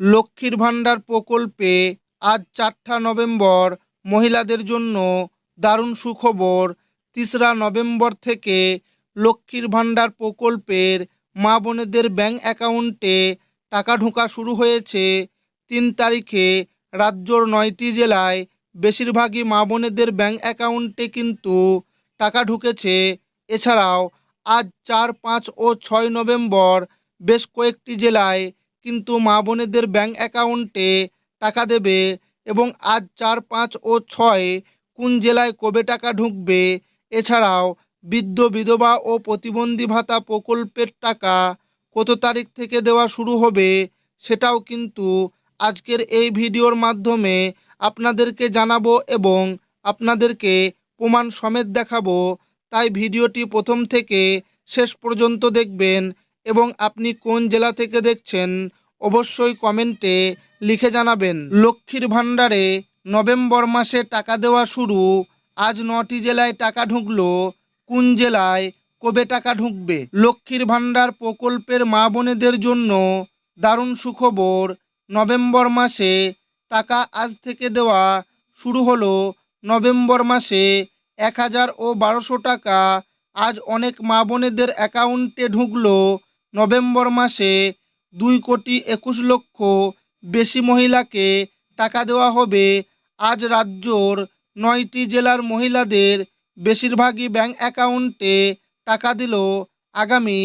লক্ষ্মীর ভাণ্ডার প্রকল্পে আজ চারটা নভেম্বর মহিলাদের জন্য দারুণ সুখবর। তিসরা নভেম্বর থেকে লক্ষ্মীর ভাণ্ডার প্রকল্পের মা বোনেদের ব্যাঙ্ক অ্যাকাউন্টে টাকা ঢোকা শুরু হয়েছে। তিন তারিখে রাজ্যর নয়টি জেলায় বেশিরভাগই মা বোনেদের ব্যাঙ্ক অ্যাকাউন্টে কিন্তু টাকা ঢুকেছে। এছাড়াও আজ চার, পাঁচ ও ছয় নভেম্বর বেশ কয়েকটি জেলায় কিন্তু মা বোনেদের ব্যাংক অ্যাকাউন্টে টাকা দেবে এবং আজ চার, পাঁচ ও ছয় কোন জেলায় কবে টাকা ঢুকবে, এছাড়াও বৃদ্ধ, বিধবা ও প্রতিবন্ধী ভাতা প্রকল্পের টাকা কত তারিখ থেকে দেওয়া শুরু হবে সেটাও কিন্তু আজকের এই ভিডিওর মাধ্যমে আপনাদেরকে জানাব এবং আপনাদেরকে প্রমাণ সমেত দেখাবো। তাই ভিডিওটি প্রথম থেকে শেষ পর্যন্ত দেখবেন এবং আপনি কোন জেলা থেকে দেখছেন, অবশ্যই কমেন্টে লিখে জানাবেন। লক্ষ্মীর ভাণ্ডারে নভেম্বর মাসে টাকা দেওয়া শুরু, আজ নটি জেলায় টাকা ঢুকলো, কোন জেলায়, কবে টাকা ঢুকবে? লক্ষ্মীর ভাণ্ডার প্রকল্পের মা বোনেদের জন্য দারুণ সুখবর, নভেম্বর মাসে টাকা আজ থেকে দেওয়া শুরু হলো, নভেম্বর মাসে এক হাজার ও বারোশো টাকা, আজ অনেক মা বোনেদের অ্যাকাউন্টে ঢুকলো নভেম্বর মাসে দুই কোটি একুশ লক্ষ বেশি মহিলাকে টাকা দেওয়া হবে। আজ রাজ্যর নয়টি জেলার মহিলাদের বেশিরভাগই ব্যাংক অ্যাকাউন্টে টাকা দিল। আগামী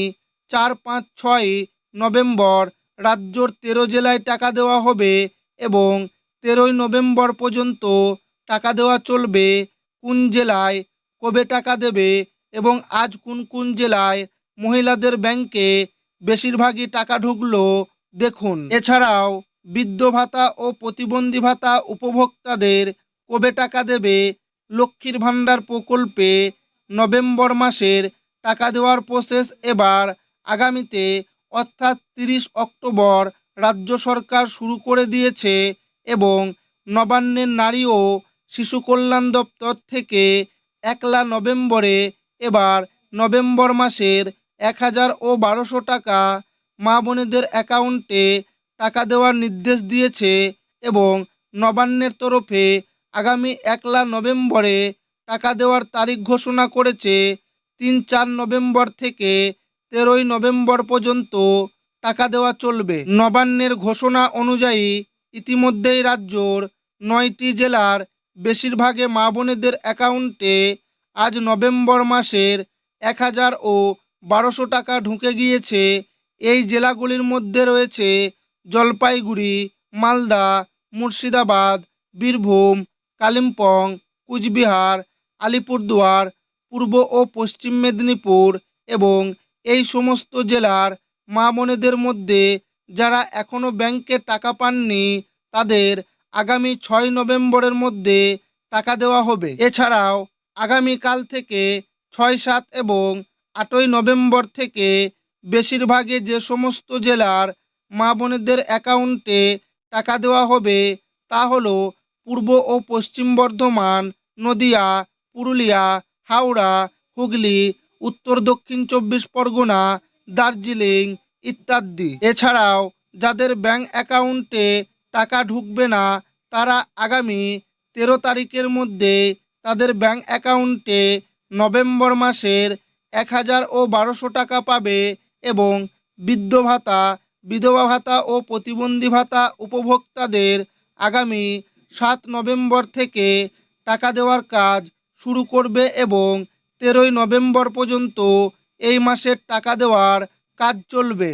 চার পাঁচ ছয় নভেম্বর রাজ্যর তেরো জেলায় টাকা দেওয়া হবে এবং তেরোই নভেম্বর পর্যন্ত টাকা দেওয়া চলবে। কোন জেলায় কবে টাকা দেবে এবং আজ কোন কোন জেলায় মহিলাদের ব্যাংকে বেশিরভাগই টাকা ঢুকলো দেখুন। এছাড়াও বৃদ্ধ ভাতা ও প্রতিবন্ধী ভাতা উপভোক্তাদের কবে টাকা দেবে? লক্ষ্মীর ভাণ্ডার প্রকল্পে নভেম্বর মাসের টাকা দেওয়ার প্রসেস এবার আগামীতে, অর্থাৎ তিরিশ অক্টোবর, রাজ্য সরকার শুরু করে দিয়েছে এবং নবান্নের নারী ও শিশু কল্যাণ দপ্তর থেকে একলা নভেম্বরে এবার নভেম্বর মাসের এক হাজার ও বারোশো টাকা মা বোনেদের অ্যাকাউন্টে টাকা দেওয়ার নির্দেশ দিয়েছে এবং নবান্নের তরফে আগামী একলা নভেম্বরে টাকা দেওয়ার তারিখ ঘোষণা করেছে। তিন চার নভেম্বর থেকে তেরোই নভেম্বর পর্যন্ত টাকা দেওয়া চলবে। নবান্নের ঘোষণা অনুযায়ী ইতিমধ্যেই রাজ্যর নয়টি জেলার বেশিরভাগে মা বোনেদের অ্যাকাউন্টে আজ নভেম্বর মাসের এক হাজার ও বারোশো টাকা ঢুকে গিয়েছে। এই জেলাগুলির মধ্যে রয়েছে জলপাইগুড়ি, মালদা, মুর্শিদাবাদ, বীরভূম, কালিম্পং, কুচবিহার, আলিপুরদুয়ার, পূর্ব ও পশ্চিম মেদিনীপুর এবং এই সমস্ত জেলার মা বোনেদের মধ্যে যারা এখনও ব্যাংকে টাকা পাননি, তাদের আগামী ছয় নভেম্বরের মধ্যে টাকা দেওয়া হবে। এছাড়াও আগামীকাল থেকে ছয় সাত এবং আটই নভেম্বর থেকে বেশিরভাগে যে সমস্ত জেলার মা বোনেদের অ্যাকাউন্টে টাকা দেওয়া হবে তা হল পূর্ব ও পশ্চিম বর্ধমান, নদিয়া, পুরুলিয়া, হাওড়া, হুগলি, উত্তর দক্ষিণ চব্বিশ পরগনা, দার্জিলিং ইত্যাদি। এছাড়াও যাদের ব্যাংক অ্যাকাউন্টে টাকা ঢুকবে না, তারা আগামী তেরো তারিখের মধ্যে তাদের ব্যাংক অ্যাকাউন্টে নভেম্বর মাসের এক হাজার ও বারোশো টাকা পাবে এবং বৃদ্ধ ভাতা, বিধবা ভাতা ও প্রতিবন্ধী ভাতা উপভোক্তাদের আগামী সাত নভেম্বর থেকে টাকা দেওয়ার কাজ শুরু করবে এবং তেরোই নভেম্বর পর্যন্ত এই মাসের টাকা দেওয়ার কাজ চলবে।